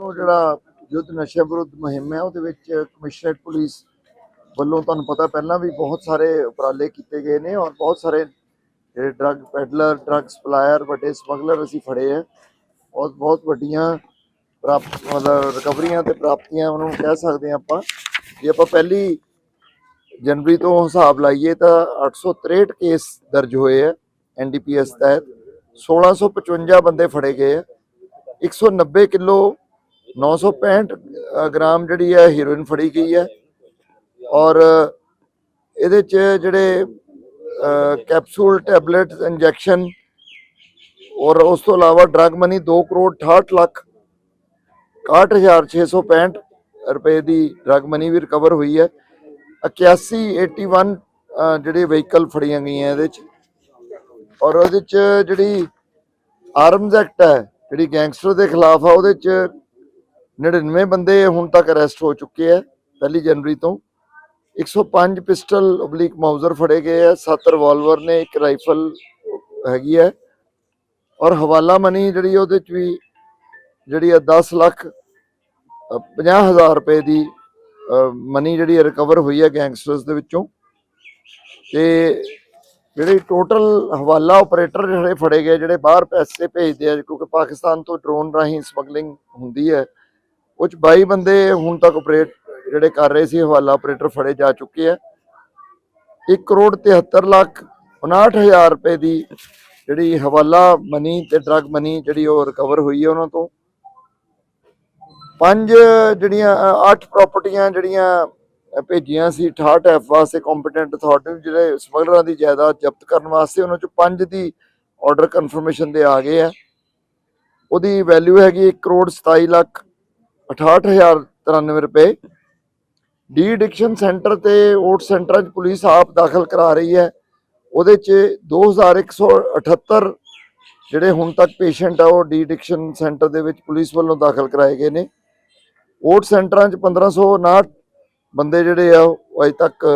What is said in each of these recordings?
ਨੂੰ ਜਿਹੜਾ ਯੁੱਧ ਨਸ਼ਾ ਵਿਰੁੱਧ ਮੁਹਿੰਮ ਹੈ, ਉਹਦੇ ਵਿੱਚ ਕਮਿਸ਼ਨਰੇਟ ਪੁਲਿਸ ਵੱਲੋਂ ਤੁਹਾਨੂੰ ਪਤਾ ਪਹਿਲਾਂ ਵੀ ਬਹੁਤ ਸਾਰੇ ਉਪਰਾਲੇ ਕੀਤੇ ਗਏ ਨੇ ਔਰ ਬਹੁਤ ਸਾਰੇ ਜਿਹੜੇ ਡਰੱਗ ਪੈਡਲਰ ਡਰੱਗ ਸਪਲਾਇਰ ਵੱਡੇ ਸਮਗਲਰ ਅਸੀਂ ਫੜੇ ਆ। ਬਹੁਤ ਬਹੁਤ ਵੱਡੀਆਂ ਪ੍ਰਾਪਤ, ਮਤਲਬ ਰਿਕਵਰੀਆਂ ਤੇ ਪ੍ਰਾਪਤੀਆਂ ਉਹਨੂੰ ਕਹਿ ਸਕਦੇ ਹਾਂ ਆਪਾਂ। ਜੇ ਆਪਾਂ ਪਹਿਲੀ ਜਨਵਰੀ ਤੋਂ ਹਿਸਾਬ ਲਾਈਏ ਤਾਂ 863 ਕੇਸ ਦਰਜ ਹੋਏ ਆ ਐਨਡੀਪੀਐਸ ਤਹਿਤ। 1655 ਬੰਦੇ ਫੜੇ ਗਏ ਆ। 190 ਕਿਲੋ 965 ਅ, ਗ੍ਰਾਮ ਜਿਹੜੀ ਹੈ ਹੀਰੋਇਨ ਫੜੀ ਗਈ ਹੈ। ਔਰ ਇਹਦੇ ਚ ਜਿਹੜੇ ਕੈਪਸੂਲ ਟੈਬਲੇਟ ਇੰਜੈਕਸ਼ਨ ਔਰ ਉਸ ਤੋਂ ਇਲਾਵਾ ਡਰਗ ਮਨੀ 2 ਕਰੋੜ 68 ਲੱਖ 61665 ਰੁਪਏ ਦੀ ਡਰਗ ਮਨੀ ਵੀ ਰਿਕਵਰ ਹੋਈ ਹੈ। 81 81 ਅ, ਜਿਹੜੇ ਵਹੀਕਲ ਫੜੀਆਂ ਗਈਆਂ ਇਹਦੇ ਚ। ਔਰ ਉਹਦੇ ਚ ਜਿਹੜੀ ਆਰਮਜ਼ ਐਕਟ ਹੈ ਜਿਹੜੀ ਗੈਂਗਸਟਰ ਦੇ ਖਿਲਾਫ ਆ ਉਹਦੇ ਚ 99 ਬੰਦੇ ਹੁਣ ਤੱਕ ਅਰੈਸਟ ਹੋ ਚੁੱਕੇ ਆ, ਪਹਿਲੀ ਜਨਵਰੀ ਤੋਂ। 105 ਪਿਸਟਲ ਓਬਲੀਕ ਮਾਊਜ਼ਰ ਫੜੇ ਗਏ ਆ 7 ਰਿਵਾਲਵਰ ਨੇ, ਇੱਕ ਰਾਈਫਲ ਹੈਗੀ ਹੈ ਔਰ ਹਵਾਲਾ ਮਨੀ ਜਿਹੜੀ ਉਹਦੇ ਚ ਵੀ ਜਿਹੜੀ ਆ 10 ਲੱਖ 50000 ਰੁਪਏ ਦੀ ਮਨੀ ਜਿਹੜੀ ਰਿਕਵਰ ਹੋਈ ਹੈ ਗੈਂਗਸਟਰਸ ਦੇ ਵਿੱਚੋਂ। ਤੇ ਜਿਹੜੇ ਟੋਟਲ ਹਵਾਲਾ ਆਪਰੇਟਰ ਜਿਹੜੇ ਫੜੇ ਗਏ, ਜਿਹੜੇ ਬਾਹਰ ਪੈਸੇ ਭੇਜਦੇ ਆ, ਕਿਉਂਕਿ ਪਾਕਿਸਤਾਨ ਤੋਂ ਡਰੋਨ ਰਾਹੀਂ ਸਮਗਲਿੰਗ ਹੁੰਦੀ ਹੈ ਉਹ ਚ 22 ਬੰਦੇ ਹੁਣ ਤੱਕ ਆਪਰੇਟ ਜਿਹੜੇ ਕਰ ਰਹੇ ਸੀ, ਹਵਾਲਾ ਆਪਰੇਟਰ ਫੜੇ ਜਾ ਚੁੱਕੇ ਆ। 1 ਕਰੋੜ 73 ਲੱਖ 59000 ਰੁਪਏ ਦੀ ਜਿਹੜੀ ਹਵਾਲਾ ਮਨੀ ਤੇ ਡਰਗ ਮਨੀ ਜਿਹੜੀ ਉਹ ਰਿਕਵਰ ਹੋਈ ਹੈ ਉਹਨਾਂ ਤੋਂ। ਪੰਜ ਜਿਹੜੀਆਂ ਅੱਠ ਪ੍ਰਾਪਰਟੀਆਂ ਜਿਹੜੀਆਂ ਭੇਜੀਆਂ ਸੀ 68 ਐਫ ਵਾਸਤੇ ਕੰਪੀਟੈਂਟ ਅਥਾਰਟੀ ਨੂੰ, ਜਿਹੜੇ ਸਮਗਲਰਾਂ ਦੀ ਜਾਇਦਾਦ ਜ਼ਬਤ ਕਰਨ ਵਾਸਤੇ ਉਹਨਾਂ ਚੋਂ ਪੰਜ ਦੀ ਆਰਡਰ ਕਨਫਰਮੇਸ਼ਨ ਦੇ ਆ ਗਏ ਆ। ਉਹਦੀ ਵੈਲਿਊ ਹੈਗੀ 1 ਕਰੋੜ 27 ਲੱਖ 68093 ਰੁਪਏ। ਡੀ ਐਡਿਕਸ਼ਨ ਸੈਂਟਰ ਤੇ ਓਟ ਸੈਂਟਰਾਂ 'ਚ ਪੁਲਿਸ ਆਪ ਦਾਖਲ ਕਰਾ ਰਹੀ ਹੈ। ਉਹਦੇ 'ਚ 2178 ਜਿਹੜੇ ਹੁਣ ਤੱਕ ਪੇਸ਼ੈਂਟ ਆ, ਉਹ ਡੀ ਐਡਿਕਸ਼ਨ ਸੈਂਟਰ ਦੇ ਵਿੱਚ ਪੁਲਿਸ ਵੱਲੋਂ ਦਾਖਲ ਕਰਾਏ ਗਏ ਨੇ। ਓਟ ਸੈਂਟਰਾਂ 'ਚ 1559 ਬੰਦੇ ਜਿਹੜੇ ਆ, ਉਹ ਅਜੇ ਤੱਕ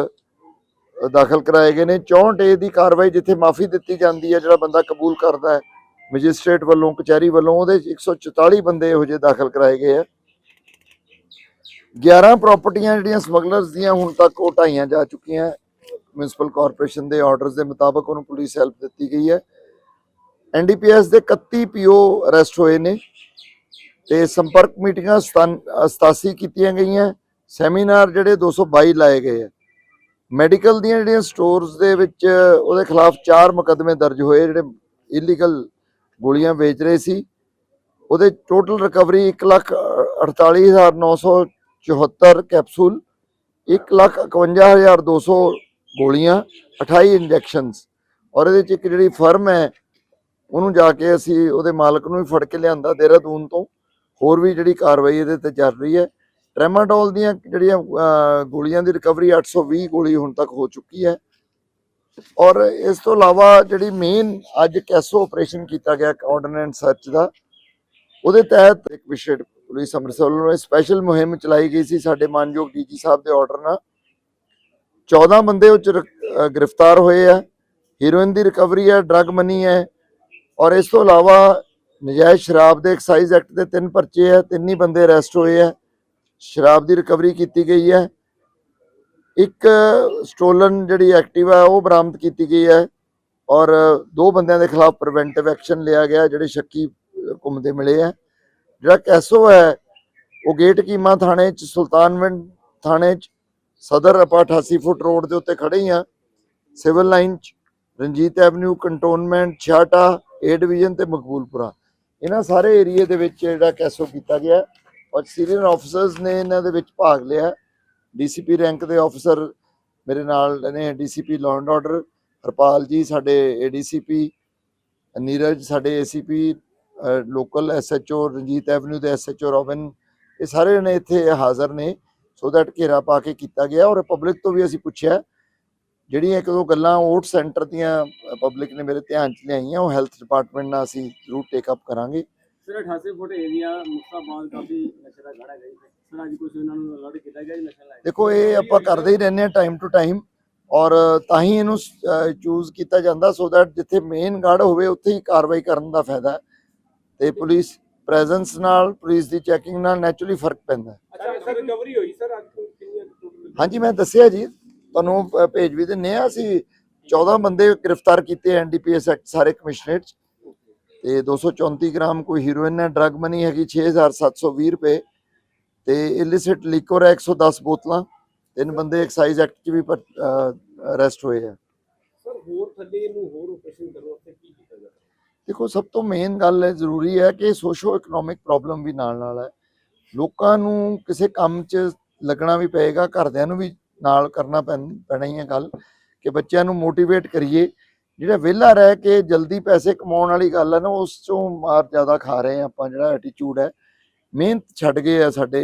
ਦਾਖਲ ਕਰਾਏ ਗਏ ਨੇ। 64 ਏ ਦੀ ਕਾਰਵਾਈ ਜਿੱਥੇ ਮਾਫੀ ਦਿੱਤੀ ਜਾਂਦੀ ਹੈ, ਜਿਹੜਾ ਬੰਦਾ ਕਬੂਲ ਕਰਦਾ ਹੈ, ਮੈਜਿਸਟ੍ਰੇਟ ਵੱਲੋਂ, ਕਚਹਿਰੀ ਵੱਲੋਂ, ਉਹਦੇ 'ਚ 144 ਬੰਦੇ ਇਹੋ ਜਿਹੇ ਦਾਖਲ ਕਰਾਏ ਗਏ ਆ। 11 ਪ੍ਰਾਪਰਟੀਆਂ ਜਿਹੜੀਆਂ ਸਮਗਲਰਸ ਦੀਆਂ ਹੁਣ ਤੱਕ ਉਹ ਢਾਈਆਂ ਜਾ ਚੁੱਕੀਆਂ। ਮਿਊਨਿਸਪਲ ਕਾਰਪੋਰੇਸ਼ਨ ਦੇ ਆਰਡਰਸ ਦੇ ਮੁਤਾਬਕ ਉਹਨੂੰ ਪੁਲਿਸ ਹੈਲਪ ਦਿੱਤੀ ਗਈ ਹੈ। ਐਨਡੀਪੀਐਸ ਦੇ 31 ਪੀਓ ਅਰੈਸਟ ਹੋਏ ਨੇ ਤੇ ਸੰਪਰਕ ਮੀਟਿੰਗਾਂ 87 ਕੀਤੀਆਂ ਗਈਆਂ। ਸੈਮੀਨਾਰ ਜਿਹੜੇ 222 ਲਾਏ ਗਏ ਆ। ਮੈਡੀਕਲ ਦੀਆਂ ਜਿਹੜੀਆਂ ਸਟੋਰਸ ਦੇ ਵਿੱਚ ਉਹਦੇ ਖਿਲਾਫ 4 ਮੁਕੱਦਮੇ ਦਰਜ ਹੋਏ, ਜਿਹੜੇ ਇਲੀਗਲ ਗੋਲੀਆਂ ਵੇਚ ਰਹੇ ਸੀ। ਉਹਦੇ ਟੋਟਲ ਰਿਕਵਰੀ 148974 ਕੈਪਸੂਲ 151200 ਗੋਲੀਆਂ 28 ਇੰਜੈਕਸ਼ਨਸ। ਔਰ ਇਹਦੇ ਚ ਇੱਕ ਜਿਹੜੀ ਫਰਮ ਹੈ, ਉਹਨੂੰ ਜਾ ਕੇ ਅਸੀਂ ਉਹਦੇ ਮਾਲਕ ਨੂੰ ਵੀ ਫੜ ਕੇ ਲਿਆਂਦਾ ਦੇਹਰਾਦੂਨ ਤੋਂ। ਹੋਰ ਵੀ ਜਿਹੜੀ ਕਾਰਵਾਈ ਇਹਦੇ ਤੇ ਚੱਲ ਰਹੀ ਹੈ। ਟ੍ਰੈਮਾਡੋਲ ਦੀਆਂ ਜਿਹੜੀਆਂ ਗੋਲੀਆਂ ਦੀ ਰਿਕਵਰੀ 820 ਗੋਲੀ ਹੁਣ ਤੱਕ ਹੋ ਚੁੱਕੀ ਹੈ। ਔਰ ਇਸ ਤੋਂ ਇਲਾਵਾ ਜਿਹੜੀ ਮੇਨ ਅੱਜ ਕੈਸੋ ਆਪਰੇਸ਼ਨ ਕੀਤਾ ਗਿਆ ਆਰਡੀਨੈਂਸ ਸਰਚ ਦਾ, ਉਹਦੇ ਤਹਿਤ ਇੱਕ ਵਿਸ਼ੇਸ਼ ਪੁਲਿਸ ਅੰਮ੍ਰਿਤਸਰ ਵੱਲੋਂ ਸਪੈਸ਼ਲ ਮੁਹਿੰਮ ਚਲਾਈ ਗਈ ਸੀ ਸਾਡੇ ਮਾਨਯੋਗ ਡੀਜੀ ਸਾਹਿਬ ਦੇ ਆਰਡਰ ਨਾਲ। 14 ਬੰਦੇ ਉਹ ਚ ਗ੍ਰਿਫਤਾਰ ਹੋਏ ਆ। ਹੀਰੋਇਨ ਦੀ ਰਿਕਵਰੀ ਹੈ ਡਰੱਗ ਮਨੀ ਹੈ ਔਰ ਇਸ ਤੋਂ ਇਲਾਵਾ ਨਜਾਇਜ਼ ਸ਼ਰਾਬ ਦੇ ਐਕਸਾਈਜ਼ ਐਕਟ ਦੇ ਤਿੰਨ ਪਰਚੇ ਹੈ ਤਿੰਨ ਹੀ ਬੰਦੇ ਅਰੈਸਟ ਹੋਏ ਆ। ਸ਼ਰਾਬ ਦੀ ਰਿਕਵਰੀ ਕੀਤੀ ਗਈ ਹੈ। ਇੱਕ ਸਟੋਲਨ ਜਿਹੜੀ ਐਕਟਿਵਾ ਹੈ ਉਹ ਬਰਾਮਦ ਕੀਤੀ ਗਈ ਹੈ ਔਰ ਦੋ ਬੰਦਿਆਂ ਦੇ ਖਿਲਾਫ ਪ੍ਰੀਵੈਂਟਿਵ ਐਕਸ਼ਨ ਲਿਆ ਗਿਆ, ਜਿਹੜੇ ਸ਼ੱਕੀ ਘੁੰਮਦੇ ਮਿਲੇ ਆ। ਜਿਹੜਾ ਕੈਸੋ ਹੈ, ਉਹ ਗੇਟ ਕੀਮਾ ਥਾਣੇ ਚ, ਸੁਲਤਾਨਵਿੰਡ ਥਾਣੇ ਚ, ਸਦਰ ਆਪਾਂ 88 ਫੁੱਟ ਰੋਡ ਦੇ ਉੱਤੇ ਖੜੇ ਹੀ ਆ ਸਿਵਲ ਲਾਈਨ ਚ, Ranjit avenue, cantonment Chheharta A division ਤੇ ਮਕਬੂਲਪੁਰਾ। ਇਹਨਾਂ ਸਾਰੇ ਏਰੀਏ ਦੇ ਵਿੱਚ ਜਿਹੜਾ ਕੈਸੋ ਕੀਤਾ ਗਿਆ ਹੈ ਔਰ ਸੀਨੀਅਰ ਆਫੀਸਰਸ ਨੇ ਇਹਨਾਂ ਦੇ ਵਿੱਚ ਭਾਗ ਲਿਆ ਡੀਸੀਪੀ ਰੈਂਕ ਦੇ ਆਫੀਸਰ ਮੇਰੇ ਨਾਲ ਨੇ, DCP law and order Harpal ji ਸਾਡੇ ਏਡੀਸੀਪੀ ਨੀਰਜ ਸਾਡੇ ACP local SHO Ranjit avenue ਦੇ ਐਸਐਚਓ ਰੋਬਿਨ ਇਹ ਸਾਰੇ ਨੇ ਇੱਥੇ ਹਾਜ਼ਰ ਨੇ ਸੋ ਦੈਟ ਘੇਰਾ ਪਾ ਕੇ ਕੀਤਾ ਗਿਆ ਔਰ ਪਬਲਿਕ ਤੋਂ ਵੀ ਅਸੀਂ ਪੁੱਛਿਆ ਜਿਹੜੀਆਂ ਇੱਕ ਦੋ ਗੱਲਾਂ ਓਟ ਸੈਂਟਰ ਦੀਆਂ ਪਬਲਿਕ ਨੇ ਮੇਰੇ ਧਿਆਨ ਚ ਲਿਆਈਆਂ ਉਹ ਹੈਲਥ ਡਿਪਾਰਟਮੈਂਟ ਨਾਲ ਅਸੀਂ ਜ਼ਰੂਰ ਟੇਕ ਅਪ ਕਰਾਂਗੇ। ਸਰ 88 ਫੁੱਟ ਏਰੀਆ ਮੁਸਤਾਬਾਦ ਕਾਫੀ ਨਸ਼ੇ ਦਾ ਗੜਾ ਗਈ ਸਰ ਅੱਜ ਕੁਝ ਇਹਨਾਂ ਨੂੰ ਅਲਰਟ ਕੀਤਾ ਗਿਆ ਨਸ਼ਾ ਲੈ ਕੇ ਦੇਖੋ ਇਹ ਆਪਾਂ ਕਰਦੇ ਹੀ ਰਹਿੰਦੇ ਹਾਂ ਟਾਈਮ ਟੂ ਟਾਈਮ ਔਰ ਤਾਂ ਹੀ ਇਹਨੂੰ ਚੂਜ਼ ਕੀਤਾ ਜਾਂਦਾ ਸੋ ਦੈਟ ਜਿੱਥੇ ਮੇਨ ਗੜ ਹੋਵੇ ਉੱਥੇ ਹੀ ਕਾਰਵਾਈ ਕਰਨ ਦਾ ਫਾਇਦਾ ਹੈ। ਤੇ ਪੁਲਿਸ ਪ੍ਰੈਜ਼ੈਂਸ ਨਾਲ ਪੁਲਿਸ ਦੀ ਚੈਕਿੰਗ ਨਾਲ ਨੈਚੁਰਲੀ ਫ਼ਰਕ ਪੈਂਦਾ ਹੈ। ਅੱਛਾ ਸਰ ਰਿਕਵਰੀ ਹੋਈ ਸਰ? ਅੱਜ ਕਿੰਨੀ ਟੋਟਲ ਹਾਂਜੀ ਮੈਂ ਦੱਸਿਆ ਜੀ ਤੁਹਾਨੂੰ ਭੇਜ ਵੀ ਦਿੰਨੇ ਆ ਅਸੀਂ 14 ਬੰਦੇ ਗ੍ਰਿਫਤਾਰ ਕੀਤੇ ਐਨਡੀਪੀਐਸ ਐਕਟ ਸਾਰੇ ਕਮਿਸ਼ਨਰੇਟ ਤੇ 234 ਗ੍ਰਾਮ ਕੋਈ ਹੀਰੋਇਨ ਹੈ ਡਰਗ ਮਨੀ ਹੈਗੀ 6720 ਰੁਪਏ। ਤੇ ਇਲਿਸਿਟ ਲਿਕਰ 110 ਬੋਤਲਾਂ। ਤਿੰਨ ਬੰਦੇ ਐਕਸਾਈਜ਼ ਐਕਟ 'ਚ ਵੀ ਅਰੈਸਟ ਹੋਏ ਆ। ਸਰ ਹੋਰ ਥੱਲੇ ਇਹਨੂੰ ਹੋਰ ਆਪਰੇਸ਼ਨ ਕਰਨ ਵਾਸਤੇ ਕੀ ਕੀਤਾ ਜਾਵੇ ਦੇਖੋ ਸਭ ਤੋਂ ਮੇਨ ਗੱਲ ਹੈ ਜ਼ਰੂਰੀ ਹੈ ਕਿ ਸੋਸ਼ੋ ਇਕਨੋਮਿਕ ਪ੍ਰੋਬਲਮ ਵੀ ਨਾਲ ਨਾਲ ਹੈ। ਲੋਕਾਂ ਨੂੰ ਕਿਸੇ ਕੰਮ 'ਚ ਲੱਗਣਾ ਵੀ ਪਏਗਾ ਘਰਦਿਆਂ ਨੂੰ ਵੀ ਨਾਲ ਕਰਨਾ ਪੈਣ- ਹੀ ਹੈ ਗੱਲ ਕਿ ਬੱਚਿਆਂ ਨੂੰ ਮੋਟੀਵੇਟ ਕਰੀਏ। ਜਿਹੜਾ ਵਿਹਲਾ ਰਹਿ ਕੇ ਜਲਦੀ ਪੈਸੇ ਕਮਾਉਣ ਵਾਲੀ ਗੱਲ ਹੈ ਨਾ ਉਸ ਚੋਂ ਮਾਰ ਜ਼ਿਆਦਾ ਖਾ ਰਹੇ ਆ ਆਪਾਂ ਜਿਹੜਾ ਐਟੀਟਿਊਡ ਹੈ। ਮਿਹਨਤ ਛੱਡ ਗਏ ਆ ਸਾਡੇ।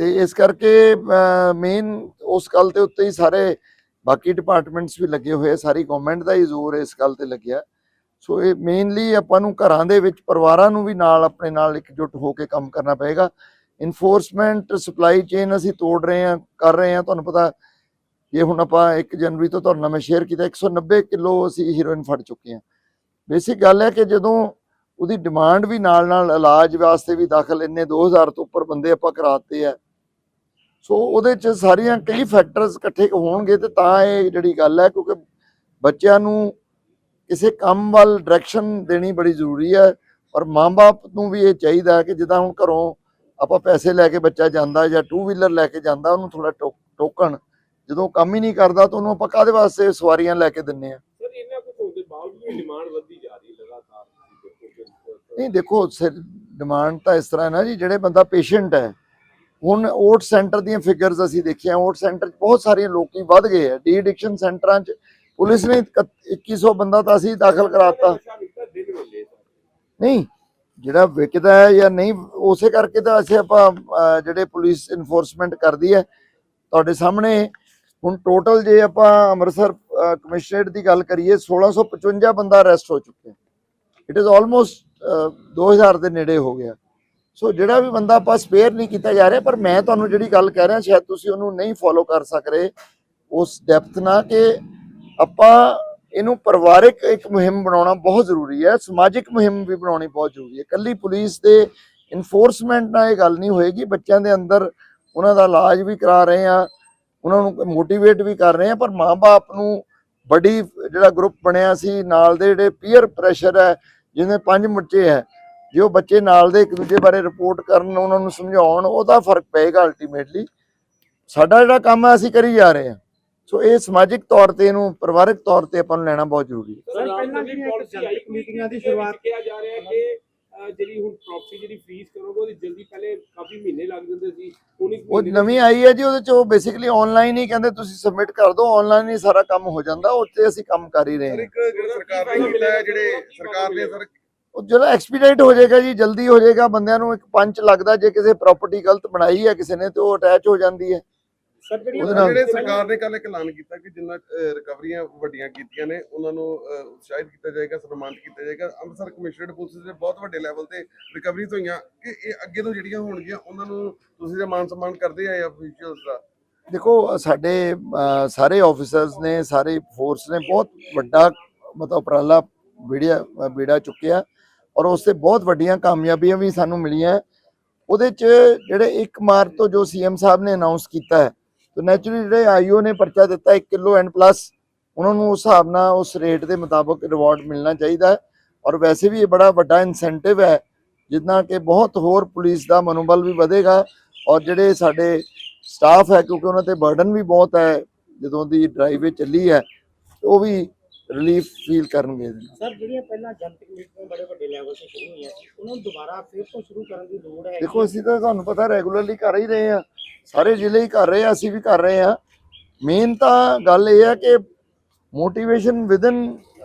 ਤੇ ਇਸ ਕਰਕੇ ਮੇਨ ਉਸ ਗੱਲ ਦੇ ਉੱਤੇ ਹੀ ਸਾਰੇ ਬਾਕੀ ਡਿਪਾਰਟਮੈਂਟਸ ਵੀ ਲੱਗੇ ਹੋਏ ਸਾਰੀ ਗਵਰਨਮੈਂਟ ਦਾ ਹੀ ਜ਼ੋਰ ਇਸ ਗੱਲ ਤੇ ਲੱਗਿਆ। ਸੋ ਇਹ ਮੇਨਲੀ ਆਪਾਂ ਨੂੰ ਘਰਾਂ ਦੇ ਵਿੱਚ ਪਰਿਵਾਰਾਂ ਨੂੰ ਵੀ ਨਾਲ, ਆਪਣੇ ਨਾਲ ਇਕਜੁੱਟ ਹੋ ਕੇ ਕੰਮ ਕਰਨਾ ਪਏਗਾ। ਇਨਫੋਰਸਮੈਂਟ ਸਪਲਾਈ ਚੇਨ ਅਸੀਂ ਤੋੜ ਰਹੇ ਹਾਂ, ਕਰ ਰਹੇ ਹਾਂ। ਤੁਹਾਨੂੰ ਪਤਾ ਇਹ ਹੁਣ ਆਪਾਂ 1 ਜਨਵਰੀ ਤੋਂ ਤੁਹਾਨੂੰ ਨਾਲ ਮੈਂ ਸ਼ੇਅਰ ਕੀਤਾ 190 ਕਿਲੋ ਅਸੀਂ ਹੀਰੋਇਨ ਫੜ ਚੁੱਕੇ ਹਾਂ। ਬੇਸਿਕ ਗੱਲ ਹੈ ਕਿ ਜਦੋਂ ਉਹਦੀ ਡਿਮਾਂਡ ਵੀ ਨਾਲ ਨਾਲ ਇਲਾਜ ਵਾਸਤੇ ਵੀ ਦਾਖਲ ਇੰਨੇ 2000 ਤੋਂ ਉੱਪਰ ਬੰਦੇ ਆਪਾਂ ਕਰਾਤੇ ਆ ਸੋ ਉਹਦੇ ਚ ਸਾਰੀਆਂ ਕਈ ਫੈਕਟਰਸ ਇਕੱਠੇ ਹੋਣਗੇ ਤੇ ਤਾਂ ਇਹ ਜਿਹੜੀ ਗੱਲ ਹੈ ਕਿਉਂਕਿ ਬੱਚਿਆਂ ਨੂੰ ਕਿਸੇ ਕੰਮ ਵੱਲ ਡਾਇਰੈਕਸ਼ਨ ਦੇਣੀ ਬੜੀ ਜ਼ਰੂਰੀ ਹੈ ਔਰ ਮਾਂ-ਬਾਪ ਨੂੰ ਵੀ ਇਹ ਚਾਹੀਦਾ ਕਿ ਜਿੱਦਾਂ ਹੁਣ ਘਰੋਂ ਆਪਾਂ ਪੈਸੇ ਲੈ ਕੇ ਬੱਚਾ ਜਾਂਦਾ ਜਾਂ ਟੂ ਵੀਲਰ ਲੈ ਕੇ ਜਾਂਦਾ ਉਹਨੂੰ ਥੋੜਾ ਟੋਕਣ। ਜਦੋਂ ਕੰਮ ਹੀ ਨਹੀਂ ਕਰਦਾ ਤਾਂ ਉਹਨੂੰ ਆਪਾਂ ਕਾਹਦੇ ਵਾਸਤੇ ਸਵਾਰੀਆਂ ਲੈ ਕੇ ਦਿੰਨੇ ਆ? ਸਰ ਇਹਨਾਂ ਕੁਝ ਹੋਣ ਦੇ ਬਾਵਜੂਦ ਵੀ ਡਿਮਾਂਡ ਵੱਧਦੀ ਜਾ ਰਹੀ ਹੈ ਲਗਾਤਾਰ। ਨਹੀਂ ਦੇਖੋ ਡਿਮਾਂਡ ਤਾਂ ਇਸ ਤਰ੍ਹਾਂ ਹੈ ਨਾ ਜੀ ਜਿਹੜੇ ਬੰਦਾ ਪੇਸ਼ੈਂਟ ਹੈ ਹੁਣ ਓਟ ਸੈਂਟਰ ਦੀਆਂ ਫਿਗਰਸ ਅਸੀਂ ਦੇਖੀਆਂ, ਓਟ ਸੈਂਟਰ 'ਚ ਬਹੁਤ ਸਾਰੇ ਲੋਕੀ ਵੱਧ ਗਏ ਆ। ਡੀ ਐਡਿਕਸ਼ਨ ਸੈਂਟਰਾਂ 'ਚ ਪੁਲਿਸ ਨੇ 2100 ਬੰਦਾ ਤਾਂ ਅਸੀਂ ਦਾਖਲ ਕਰਾਤਾ। ਨਹੀਂ, ਜਿਹੜਾ ਵਿਕਦਾ ਹੈ ਜਾਂ ਨਹੀਂ, ਉਸੇ ਕਰਕੇ ਤਾਂ ਅਸੀਂ ਆਪਾਂ ਜਿਹੜੇ ਪੁਲਿਸ ਇਨਫੋਰਸਮੈਂਟ ਕਰਦੀ ਹੈ, ਤੁਹਾਡੇ ਸਾਹਮਣੇ ਹੁਣ ਟੋਟਲ ਜੇ ਆਪਾਂ ਅੰਮ੍ਰਿਤਸਰ ਕਮਿਸ਼ਨਰੇਟ ਦੀ ਗੱਲ ਕਰੀਏ 1655 ਬੰਦਾ ਅਰੈਸਟ ਹੋ ਚੁੱਕੇ ਇਟ ਇਜ਼ ਆਲਮੋਸਟ 2000 ਦੇ ਨੇੜੇ ਹੋ ਗਿਆ। ਸੋ ਜਿਹੜਾ ਵੀ ਬੰਦਾ ਆਪਾਂ ਸਪੇਅਰ ਨਹੀਂ ਕੀਤਾ ਜਾ ਰਿਹਾ, ਪਰ ਮੈਂ ਤੁਹਾਨੂੰ ਜਿਹੜੀ ਗੱਲ ਕਹਿ ਰਿਹਾ, ਸ਼ਾਇਦ ਤੁਸੀਂ ਉਹਨੂੰ ਨਹੀਂ ਫੋਲੋ ਕਰ ਸਕ ਰਹੇ, ਉਸ ਡੈਪਥ ਨਾਲ ਕਿ ਆਪਾਂ ਇਹਨੂੰ ਪਰਿਵਾਰਿਕ ਇੱਕ ਮੁਹਿੰਮ ਬਣਾਉਣਾ ਬਹੁਤ ਜ਼ਰੂਰੀ ਹੈ, ਸਮਾਜਿਕ ਮੁਹਿੰਮ ਵੀ ਬਣਾਉਣੀ ਬਹੁਤ ਜ਼ਰੂਰੀ ਹੈ। ਕੱਲੀ ਪੁਲਿਸ ਦੇ ਇਨਫੋਰਸਮੈਂਟ ਨਾਲ ਇਹ ਗੱਲ ਨਹੀਂ ਹੋਏਗੀ, ਬੱਚਿਆਂ ਦੇ ਅੰਦਰ ਉਹਨਾਂ ਦਾ ਇਲਾਜ ਵੀ ਕਰਾ ਰਹੇ ਆ ਉਹਨਾਂ ਨੂੰ ਮੋਟੀਵੇਟ ਵੀ ਕਰ ਰਹੇ ਆ ਪਰ ਮਾਪੇ ਨੂੰ ਬੜੀ ਜਿਹੜਾ ਗਰੁੱਪ ਬਣਿਆ ਸੀ, ਨਾਲ ਦੇ ਜਿਹੜੇ ਪੀਅਰ ਪ੍ਰੈਸ਼ਰ ਹੈ, ਜਿਹਨੇ ਪੰਜ ਬੱਚੇ ਹੈ ਜੇ ਉਹ ਬੱਚੇ ਨਾਲ ਦੇ ਇੱਕ ਦੂਜੇ ਬਾਰੇ ਰਿਪੋਰਟ ਕਰਨ ਉਹਨਾਂ ਨੂੰ ਸਮਝਾਉਣ ਉਹਦਾ ਫ਼ਰਕ ਪਏਗਾ ਅਲਟੀਮੇਟਲੀ ਸਾਡਾ ਜਿਹੜਾ ਕੰਮ ਹੈ ਅਸੀਂ ਕਰੀ ਜਾ ਰਹੇ ਹਾਂ। ਸੋ ਇਹ ਸਮਾਜਿਕ ਤੌਰ ਤੇ ਇਹਨੂੰ ਪਰਿਵਾਰਕ ਤੌਰ ਤੇ ਆਪਾਂ ਨੂੰ ਲੈਣਾ ਬਹੁਤ ਜ਼ਰੂਰੀ ਹੈ। ਸਰ ਪਹਿਲਾਂ ਜਿਹੜੀਆਂ ਜਨਤਕ ਮੀਟਿੰਗਾਂ ਦੀ ਸ਼ੁਰੂਆਤ ਕਿਹਾ ਜਾ ਰਿਹਾ ਹੈ ਕਿ ਜਿਹੜੀ ਹੁਣ ਪ੍ਰਾਪਰਟੀ ਜਿਹੜੀ ਫ੍ਰੀਜ਼ ਕਰੋਗੇ ਉਹਦੀ ਜਲਦੀ ਪਹਿਲੇ ਕਾਫੀ ਮਹੀਨੇ ਲੱਗ ਜਾਂਦੇ ਸੀ ਹੁਣ ਇੱਕ ਉਹ ਨਵੀਂ ਆਈ ਹੈ ਜੀ ਉਹਦੇ ਚ ਉਹ ਬੇਸਿਕਲੀ ਆਨਲਾਈਨ ਹੀ ਕਹਿੰਦੇ ਤੁਸੀਂ ਸਬਮਿਟ ਕਰ ਦਿਓ ਆਨਲਾਈਨ ਹੀ ਸਾਰਾ ਕੰਮ ਹੋ ਜਾਂਦਾ ਉੱਤੇ ਅਸੀਂ ਕੰਮ ਕਰ ਹੀ ਰਹੇ ਸਰ ਹਾਂ ਇੱਕ ਸਰਕਾਰ ਨੇ ਕੀਤਾ ਹੈ ਜਿਹੜੇ ਸਰਕਾਰ ਨੇ ਸਰ ਉਹ ਜਿਹੜਾ ਐਕਸਪੀਡਾਈਟ ਹੋ ਜਾਏਗਾ ਜੀ ਜਲਦੀ ਹੋ ਜਾਏਗਾ ਬੰਦਿਆਂ ਨੂੰ ਇੱਕ ਪੰਚ ਲੱਗਦਾ ਜੇ ਕਿਸੇ ਪ੍ਰਾਪਰਟੀ ਗਲਤ ਬਣਾਈ ਹੈ ਕਿਸੇ ਨੇ ਤੇ ਉਹ ਅਟੈਚ ਹੋ ਜਾਂਦੀ ਹੈ। ਸਰ ਜਿਹੜੀਆਂ ਉਹਦੇ ਨਾਲ- ਜਿਹੜੇ ਸਰਕਾਰ ਨੇ ਕੱਲ ਇੱਕ ਐਲਾਨ ਕੀਤਾ ਕਿ ਜਿੰਨਾ ਰਿਕਵਰੀਆਂ ਵੱਡੀਆਂ ਕੀਤੀਆਂ ਨੇ ਉਹਨਾਂ ਨੂੰ ਅਹ, ਉਤਸ਼ਾਹਿਤ ਕੀਤਾ ਜਾਏਗਾ ਸਨਮਾਨਿਤ ਕੀਤਾ ਜਾਏਗਾ। ਅੰਮ੍ਰਿਤਸਰ ਕਮਿਸ਼ਨਰੇਟ ਪੁਲਿਸ ਦੇ ਬਹੁਤ ਵੱਡੇ ਲੈਵਲ ਤੇ ਰਿਕਵਰੀਜ਼ ਹੋਈਆਂ ਕਿ ਇਹ ਅੱਗੇ ਤੋਂ ਜਿਹੜੀਆਂ ਹੋਣਗੀਆਂ ਉਹਨਾਂ ਨੂੰ ਤੁਸੀਂ ਜੇ ਮਾਨ ਸਨਮਾਨ ਕਰਦੇ ਆ ਅਫੀਸ਼ੀਅਲਸ ਦਾ? ਦੇਖੋ ਸਾਡੇ ਸਾਰੇ ਆਫੀਸਰਸ ਨੇ ਸਾਰੇ ਫੋਰਸ ਨੇ ਬਹੁਤ ਵੱਡਾ ਮਤਲਬ ਉਪਰਾਲਾ ਵੀੜਿਆ ਬੀੜਾ ਚੁੱਕਿਆ। ਔਰ ਉਸ ਤੇ ਬਹੁਤ ਵੱਡੀਆਂ ਕਾਮਯਾਬੀਆਂ ਵੀ ਸਾਨੂੰ ਮਿਲੀਆਂ ਉਹਦੇ ਚ ਜਿਹੜੇ 1 ਮਾਰਚ ਤੋਂ ਜੋ ਸੀਐਮ ਸਾਹਿਬ ਨੇ ਅਨਾਉਂਸ ਕੀਤਾ ਹੈ, ਤੇ ਨੈਚੁਰਲੀ ਜਿਹੜੇ ਆਈਓ ਨੇ ਪਰਚਾ ਦਿੱਤਾ 1 ਕਿਲੋ ਐਂਡ ਪਲੱਸ, ਉਹਨਾਂ ਨੂੰ ਉਸ ਹਿਸਾਬ ਨਾਲ ਉਸ ਰੇਟ ਦੇ ਮੁਤਾਬਕ ਰਿਵਾਰਡ ਮਿਲਣਾ ਚਾਹੀਦਾ ਹੈ। ਔਰ ਵੈਸੇ ਵੀ ਇਹ ਬੜਾ ਵੱਡਾ ਇਨਸੈਂਟਿਵ ਹੈ, ਜਿੱਦਾਂ ਕਿ ਬਹੁਤ ਹੋਰ ਪੁਲਿਸ ਦਾ ਮਨੋਬਲ ਵੀ ਵਧੇਗਾ ਔਰ ਜਿਹੜੇ ਸਾਡੇ ਸਟਾਫ ਹੈ, ਕਿਉਂਕਿ ਉਹਨਾਂ ਤੇ ਬਰਡਨ ਵੀ ਬਹੁਤ ਹੈ, ਜਦੋਂ ਦੀ ਡਰਾਈਵੇ ਚੱਲੀ ਹੈ, ਉਹ ਵੀ ਰਿਲੀਫ ਫੀਲ ਕਰਨਗੇ ਇਹਦੇ ਨਾਲ। ਸਰ ਜਿਹੜੀਆਂ ਪਹਿਲਾਂ ਜਨਤਕ ਮੀਟਿੰਗਾਂ ਬੜੇ ਵੱਡੇ ਲੈਵਲ ਤੇ ਸ਼ੁਰੂ ਹੋਈਆਂ ਸੀ ਉਹਨਾਂ ਨੂੰ ਦੁਬਾਰਾ ਫਿਰ ਤੋਂ ਸ਼ੁਰੂ ਕਰਨ ਦੀ ਲੋੜ ਹੈ? ਦੇਖੋ ਅਸੀਂ ਤਾਂ ਤੁਹਾਨੂੰ ਪਤਾ ਰੈਗੂਲਰਲੀ ਕਰ ਹੀ ਰਹੇ ਆ ਸਾਰੇ ਜ਼ਿਲ੍ਹੇ ਹੀ ਕਰ ਰਹੇ ਆ ਅਸੀਂ ਵੀ ਕਰ ਰਹੇ ਆ ਮੇਨ ਤਾਂ ਗੱਲ ਇਹ ਹੈ ਕਿ ਮੋਟੀਵੇਸ਼ਨ ਵਿਦਨ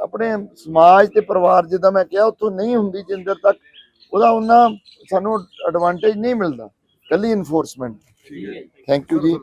ਆਪਣੇ ਸਮਾਜ ਤੇ ਪਰਿਵਾਰ ਜਿੱਦਾਂ ਮੈਂ ਕਿਹਾ ਉੱਥੋਂ ਨਹੀਂ ਹੁੰਦੀ ਜਿੰਦਰ ਤੱਕ ਉਹਦਾ ਉਹਨਾਂ ਸਾਨੂੰ ਐਡਵਾਂਟੇਜ ਨਹੀਂ ਮਿਲਦਾ। ਕੱਲੀ ਇਨਫੋਰਸਮੈਂਟ ਠੀਕ ਹੈ। ਥੈਂਕ ਯੂ ਜੀ।